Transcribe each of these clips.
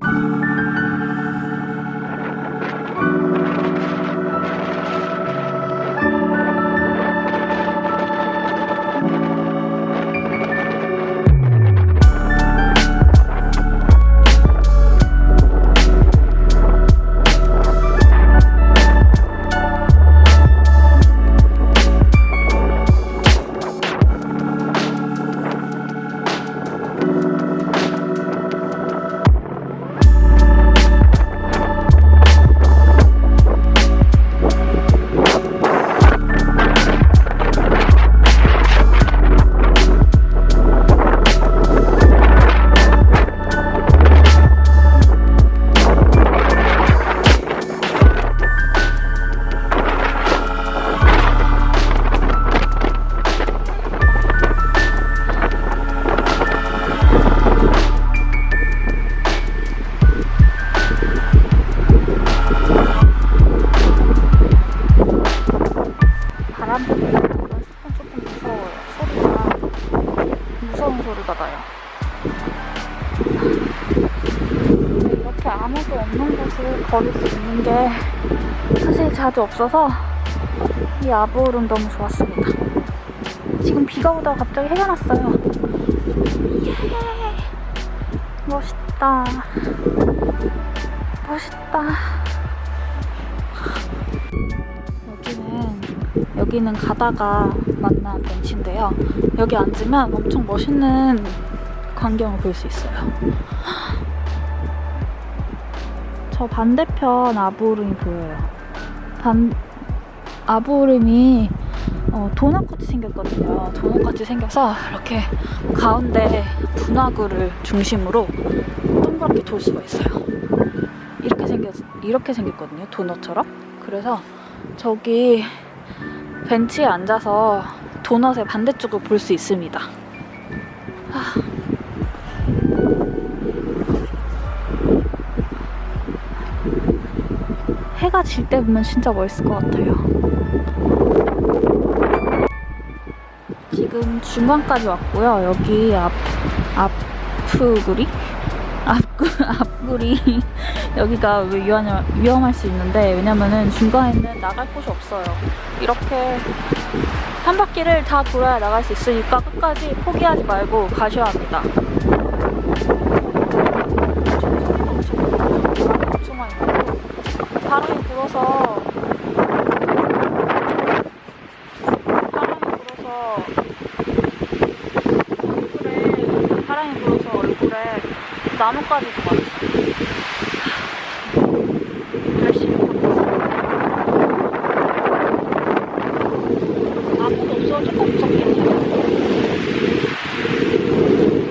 바 무서운 나요. 근데 이렇게 아무도 없는 곳을 걸을 수 있는 게 사실 자주 없어서 이 아부울은 너무 좋았습니다. 지금 비가 오다가 갑자기 해가 났어요. 예! 멋있다. 멋있다. 여기는 가다가 만난 벤치인데요. 여기 앉으면 엄청 멋있는 광경을 볼 수 있어요. 저 반대편 아부르이 보여요. 반 아부르이 어, 도넛같이 생겼거든요. 도넛같이 생겨서 이렇게 가운데 분화구를 중심으로 동그랗게 돌 수가 있어요. 이렇게 생겼 이렇게 생겼거든요. 도넛처럼. 그래서 저기 벤치에 앉아서 도넛의 반대쪽을 볼 수 있습니다. 아. 해가 질 때 보면 진짜 멋있을 것 같아요. 지금 중간까지 왔고요. 여기 앞, 앞구리? 앞구, 앞구리. 여기가 왜 위험, 위험할 수 있는데, 왜냐면은 중간에는 나갈 곳이 없어요. 이렇게 한 바퀴를 다 돌아야 나갈 수 있으니까 끝까지 포기하지 말고 가셔야 합니다. 많이 바람이 불어서 나뭇가지도 많아요. 열심히 걷고 아무도 없어 조금 무섭긴 해요.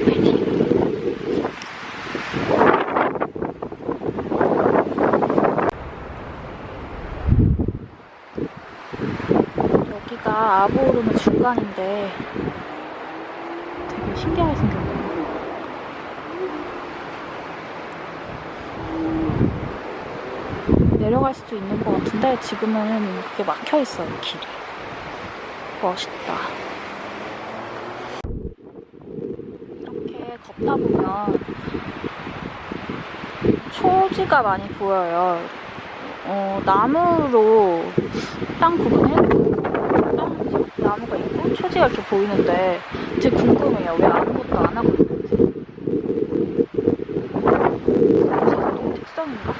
파이팅. 여기가 중간인데 되게 신기하게 생겼네요. 내려갈 수도 있는 것 같은데 지금은 그게 막혀 있어요 길이. 멋있다. 이렇게 걷다 보면 초지가 많이 보여요. 어, 나무로 땅 구분해 땅 나무가 있고 초지가 이렇게 보이는데 이제 궁금해요. 왜 아무것도 안 하고 있는지. 자동 특성인가?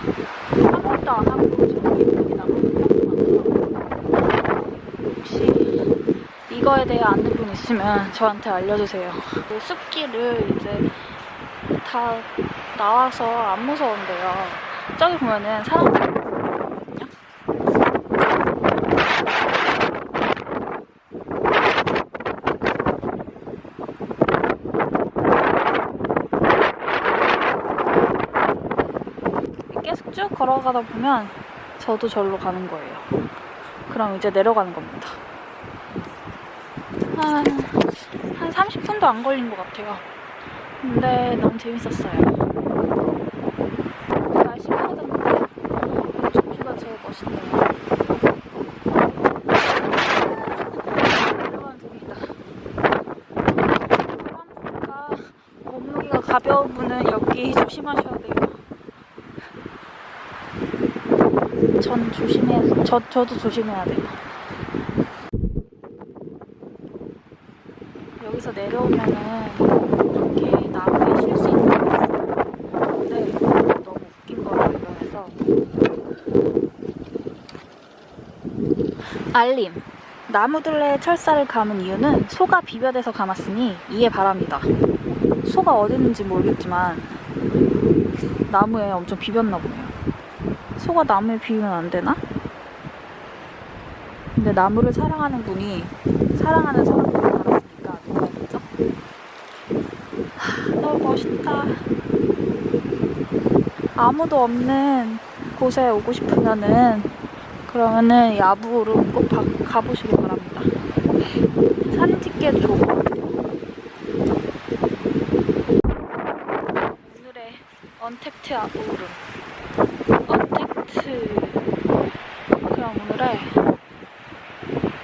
아무것도 안 하고 저렇게 나무가 많더라고요. 혹시 이거에 대해 아는 분 있으면 저한테 알려주세요. 그 숲길을 이제 다 나와서 안 무서운데요. 저기 보면은 사람들 있거든요. 계속 쭉 걸어가다 보면 저도 절로 가는 거예요. 그럼 이제 내려가는 겁니다. 한, 한 30분도 안 걸린 것 같아요. 근데 너무 재밌었어요. 날씨 흐리던데 저기가 제일 멋있네요. 가벼운 분은 여기 조심하셔야 돼요. 전 조심해야 저 저도 조심해야 돼요. 여기서 내려오면은 이렇게 나무에 쉴 수 있는 거 있는데 너무 웃긴 거라 유명해서 알림 나무들레 철사를 감은 이유는 소가 비벼대서 감았으니 이해 바랍니다. 소가 어디 있는지 모르겠지만 나무에 엄청 비볐나 보네요. 소가 나무에 비우면 안 되나? 근데 나무를 사랑하는 분이 사랑하는 사람들을 있죠? 하, 너무 멋있다. 아무도 없는 곳에 오고 싶으면은 그러면은 야부로 꼭 가, 가보시기 바랍니다. 사진 찍기에도 좋은 것 같아요. 오늘의 언택트 아부름. 그럼 오늘의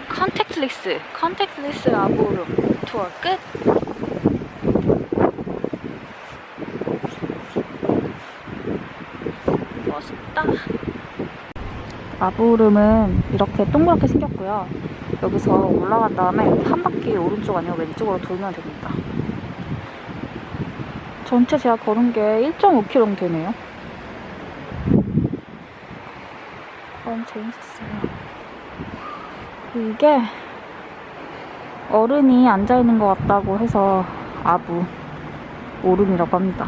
컨택트리스, 컨택트리스 아부름 투어 끝. 멋있다. 아부름은 이렇게 동그랗게 생겼고요. 여기서 올라간 다음에 한 바퀴 오른쪽 아니면 왼쪽으로 돌면 됩니다. 전체 제가 걸은 게 1.5km 되네요. 재밌었어요. 이게 어른이 앉아있는 것 같다고 해서 아부 오름이라고 합니다.